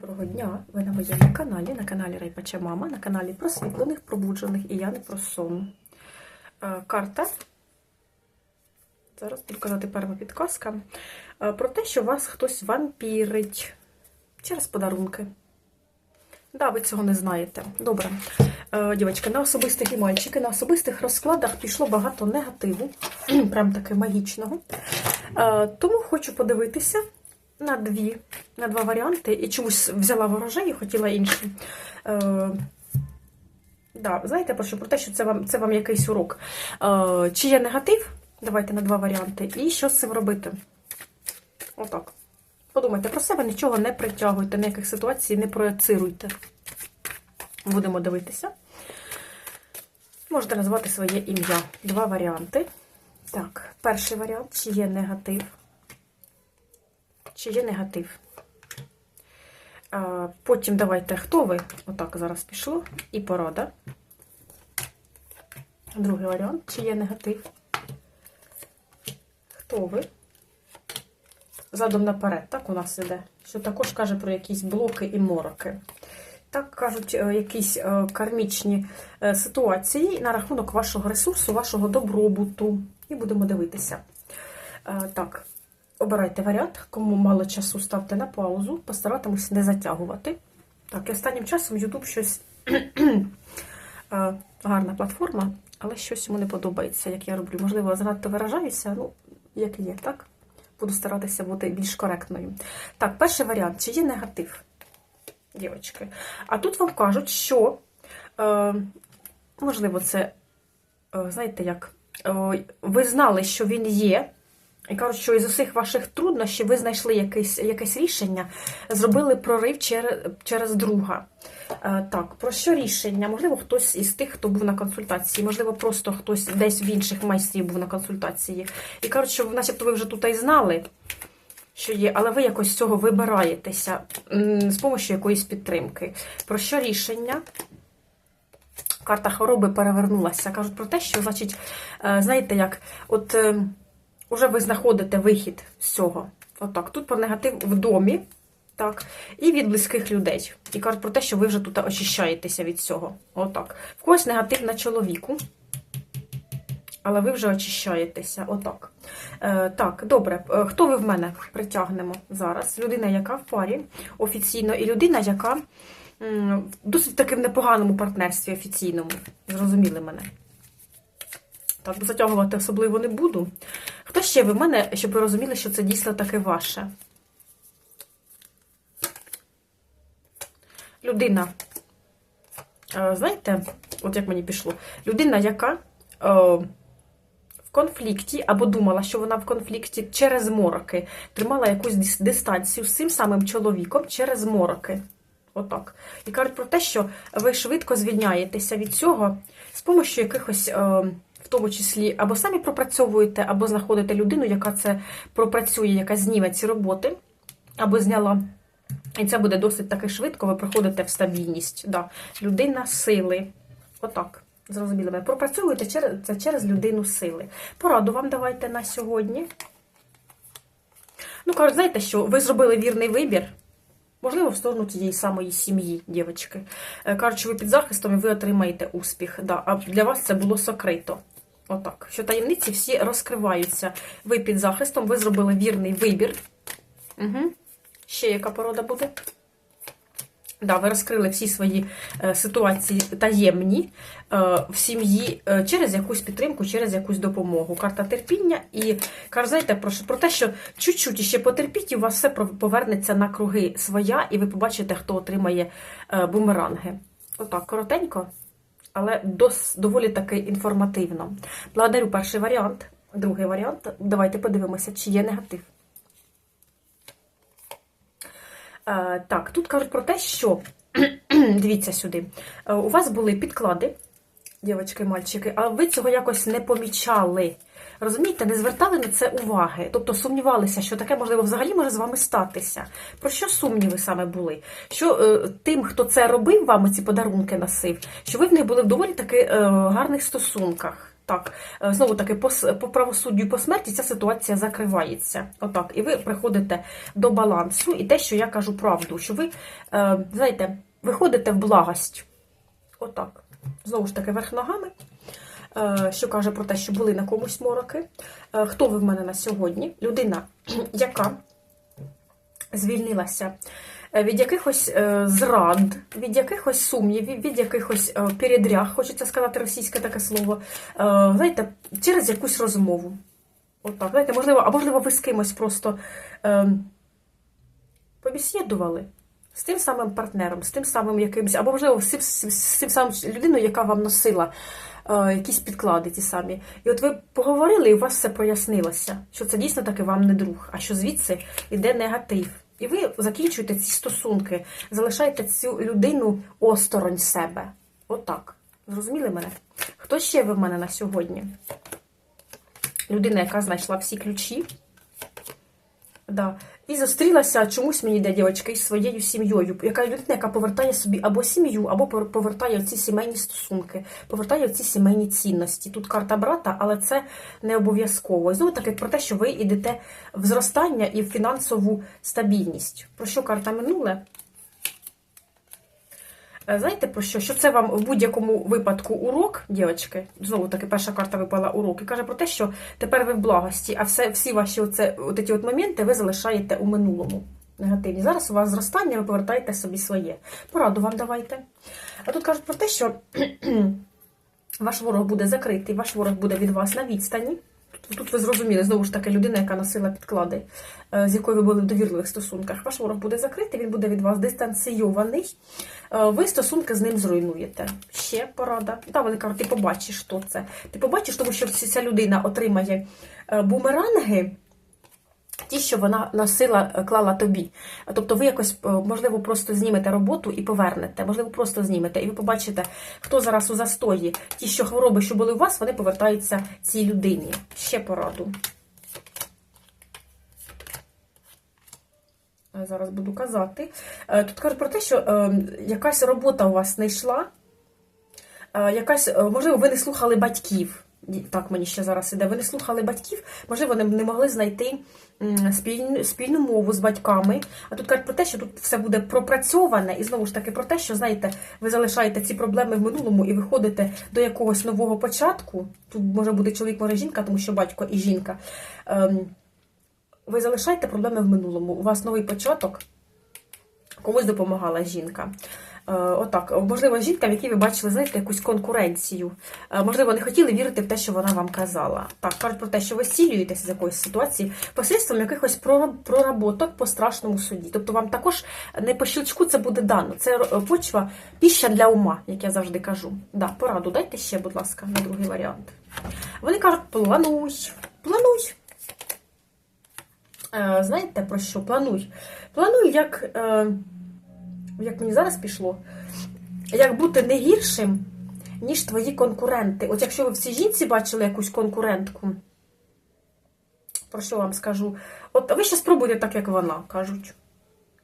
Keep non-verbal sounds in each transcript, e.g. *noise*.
Доброго дня! Ви на моєму каналі, на каналі Райпача Мама, на каналі просвітлених, пробуджених і я не про сон. Е, Карта. Зараз буду казати перша підказка. Е, Про те, що вас хтось вампірить через подарунки. Да, ви цього не знаєте. Добре. Е, Дівчатки, на особистих і мальчики, на особистих розкладах пішло багато негативу, *clears throat* прям таки магічного. Тому хочу подивитися на дві, на два варіанти. І чомусь взяла ворожей і хотіла інші. Е, да, знаєте, про що? Про те, що це вам, це вам якийсь урок. Е, чи є негатив? Давайте на два варіанти. І що з цим робити? Отак. Подумайте про себе, нічого не притягуйте, ніяких ситуацій не проецируйте. Будемо дивитися. Можете назвати своє ім'я. Два варіанти. Так, перший варіант, чи є негатив. Чи є негатив? Потім давайте, хто ви? Отак зараз пішло. І порада. Другий варіант, чи є негатив? Хто ви? Задом наперед, так у нас іде. Що також каже про якісь блоки і мороки. Так кажуть, е, якісь е, кармічні е, ситуації на рахунок вашого ресурсу, вашого добробуту. І будемо дивитися. Так, обирайте варіант. Кому мало часу, ставте на паузу. Постаратимусь не затягувати. Так, і останнім часом YouTube щось *clears throat* е, гарна платформа, але щось йому не подобається, як я роблю. Можливо, занадто виражаюся, ну, як і є, так? Буду старатися бути більш коректною. Так, перший варіант: чи є негатив, дівчатки? А тут вам кажуть, що, е, можливо, це, е, знаєте, як, е, ви знали, що він є. І кажуть, що із усіх ваших труднощів ви знайшли якесь, якесь рішення, зробили прорив через, через друга. Е, так, про що рішення? Можливо, хтось із тих, хто був на консультації, можливо, просто хтось десь в інших майстрів був на консультації. І кажуть, що начебто ви вже тут і знали, що є, але ви якось з цього вибираєтеся з допомогою якоїсь підтримки. Про що рішення? Карта хвороби перевернулася. Кажуть про те, що, значить, е, знаєте, як, от. Уже ви знаходите вихід з цього. Отак. Тут про негатив в домі, так, і від близьких людей. І кажуть про те, що ви вже тут очищаєтеся від цього. Отак. В когось негатив на чоловіку, але ви вже очищаєтеся. Отак. Е, так, добре. Е, Хто ви в мене притягнемо зараз? Людина, яка в парі офіційно, і людина, яка досить таки в непоганому партнерстві офіційному. Зрозуміли мене. Так, затягувати особливо не буду. Хто ще ви в мене, щоб ви розуміли, що це дійсно таке ваше? Людина, е, знаєте, от як мені пішло, людина, яка е, в конфлікті або думала, що вона в конфлікті через мороки, тримала якусь дистанцію з цим самим чоловіком через мороки. Отак. І кажуть про те, що ви швидко звільняєтеся від цього з допомогою якихось. Е, в тому числі або самі пропрацьовуєте, або знаходите людину, яка це пропрацює, яка зніме ці роботи, або зняла. І це буде досить таки швидко, ви приходите в стабільність. Да. Людина сили. Отак. Зрозуміло, ви пропрацьовуєте це через людину сили. Пораду вам давайте на сьогодні. Ну, кажуть, знаєте, що ви зробили вірний вибір. Можливо, в сторону тієї самої сім'ї, дівчатки. Е, Кажуть, що ви під захистом і ви отримаєте успіх. Да. А для вас це було сокрито. Отак. Що таємниці всі розкриваються. Ви під захистом, ви зробили вірний вибір. Угу. Ще яка порода буде? Да, ви розкрили всі свої е, ситуації таємні е, в сім'ї е, через якусь підтримку, через якусь допомогу. Карта терпіння і знаєте, про, про те, що чуть-чуть ще потерпіть, і у вас все повернеться на круги своя, і ви побачите, хто отримає е, бумеранги. Отак, коротенько, але дос, доволі таки інформативно. Благодарю перший варіант. Другий варіант. Давайте подивимося, чи є негатив. Е, Так, тут кажуть про те, що *clears throat* дивіться сюди. Е, У вас були підклади, дівчатки, мальчики, а ви цього якось не помічали. Розумієте, не звертали на це уваги. Тобто сумнівалися, що таке можливо взагалі може з вами статися. Про що сумніви саме були? Що е, тим, хто це робив, вам ці подарунки носив, що ви в них були в доволі таки е, гарних стосунках. Так, е, знову таки, по, по правосуддю і по смерті ця ситуація закривається. Отак. І ви приходите до балансу, і те, що я кажу правду, що ви, е, знаєте, виходите в благость. Отак. Знову ж таки, верх ногами. Е, що каже про те, що були на комусь мороки. Е, хто ви в мене на сьогодні? Людина, *clears throat* яка звільнилася е, від якихось зрад, від якихось сумнівів, від якихось передряг, хочеться сказати російське таке слово, знаєте, через якусь розмову. Отак, знаєте, можливо, а можливо, ви з кимось просто е, побесідували з тим самим партнером, з тим самим якимось, або можливо, з, з, з тим самим людиною, яка вам носила е, якісь підклади ті самі. І от ви поговорили, і у вас все прояснилося, що це дійсно таки вам не друг, а що звідси йде негатив. І ви закінчуєте ці стосунки, залишаєте цю людину осторонь себе. Отак. Зрозуміли мене? Хто ще ви в мене на сьогодні? Людина, яка знайшла всі ключі. Да. І зустрілася чомусь мені йде дівчатка із своєю сім'єю. Яка людина, яка повертає собі або сім'ю, або пов- повертає ці сімейні стосунки, повертає ці сімейні цінності. Тут карта брата, але це не обов'язково. Знову таки про те, що ви йдете в зростання і в фінансову стабільність. Про що карта минуле? Е, Знаєте про що? Що це вам в будь-якому випадку урок, дівчатки? Знову таки, перша карта випала урок, і каже про те, що тепер ви в благості, а все, всі ваші оце, от ці от моменти ви залишаєте у минулому. Негативні. Зараз у вас зростання, ви повертаєте собі своє. Пораду вам давайте. А тут кажуть про те, що *clears throat* ваш ворог буде закритий, ваш ворог буде від вас на відстані. Тут, ви зрозуміли, знову ж таки, людина, яка носила підклади, е, з якою ви були в довірливих стосунках. Ваш ворог буде закритий, він буде від вас дистанційований. Е, Ви стосунки з ним зруйнуєте. Ще порада. Та кажуть, ти побачиш, що це. Ти побачиш, тому що ця людина отримає е, бумеранги. Ті, що вона носила, е, клала тобі. Тобто ви якось, е, можливо, просто знімете роботу і повернете, можливо, просто знімете, і ви побачите, хто зараз у застої. Ті, що хвороби, що були у вас, вони повертаються цій людині. Ще пораду. Зараз буду казати. Е, Тут кажуть про те, що якась робота у вас не йшла, якась, можливо, ви не слухали батьків. Так, мені ще зараз іде. Ви не слухали батьків, можливо, не, не могли знайти спільну, спільну мову з батьками. А тут кажуть про те, що тут все буде пропрацьоване, і знову ж таки про те, що знаєте, ви залишаєте ці проблеми в минулому і виходите до якогось нового початку. Тут може бути чоловік, може жінка, тому що батько і жінка. Ем, ви залишаєте проблеми в минулому. У вас новий початок. Комусь допомагала жінка. Е, Отак, можливо, жінка, в якій ви бачили, знаєте, якусь конкуренцію. Е, Можливо, не хотіли вірити в те, що вона вам казала. Так, кажуть про те, що ви зцілюєтеся з якоїсь ситуації посредством якихось проработок по страшному суді. Тобто вам також не по щелчку це буде дано. Це е, почва, піща для ума, як я завжди кажу. Да, пораду дайте ще, будь ласка, на другий варіант. Вони кажуть, плануй, плануй. Знаєте про що? Плануй. Плануй, як, як мені зараз пішло, як бути не гіршим, ніж твої конкуренти. От якщо ви в цій жінці бачили якусь конкурентку, про що вам скажу? От ви ще спробуйте так, як вона, кажуть.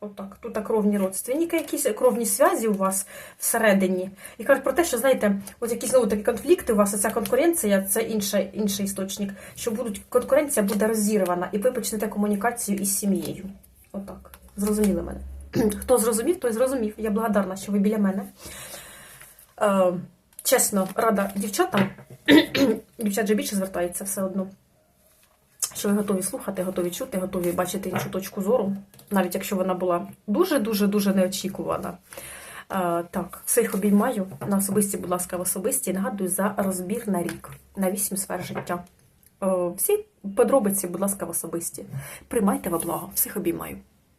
Отак, тут кровні родственники, якісь кровні зв'язі у вас всередині. І кажуть про те, що знаєте, от якісь знову такі конфлікти у вас, ця конкуренція це інший, інший істочник, що будуть конкуренція буде розірвана, і ви почнете комунікацію із сім'єю. Отак. Зрозуміли мене. *clears throat* Хто зрозумів, той зрозумів. Я благодарна, що ви біля мене. Е, чесно, рада дівчатам. *clears throat* Дівчат же більше звертаються все одно. Що ви готові слухати, готові чути, готові бачити іншу точку зору, навіть якщо вона була дуже-дуже-дуже неочікувана. Е, так, всіх обіймаю на особисті, будь ласка, в особисті. Нагадую за розбір на рік, на вісім сфер життя. Е, всі подробиці, будь ласка, в особисті. Приймайте во благо. Всіх обіймаю.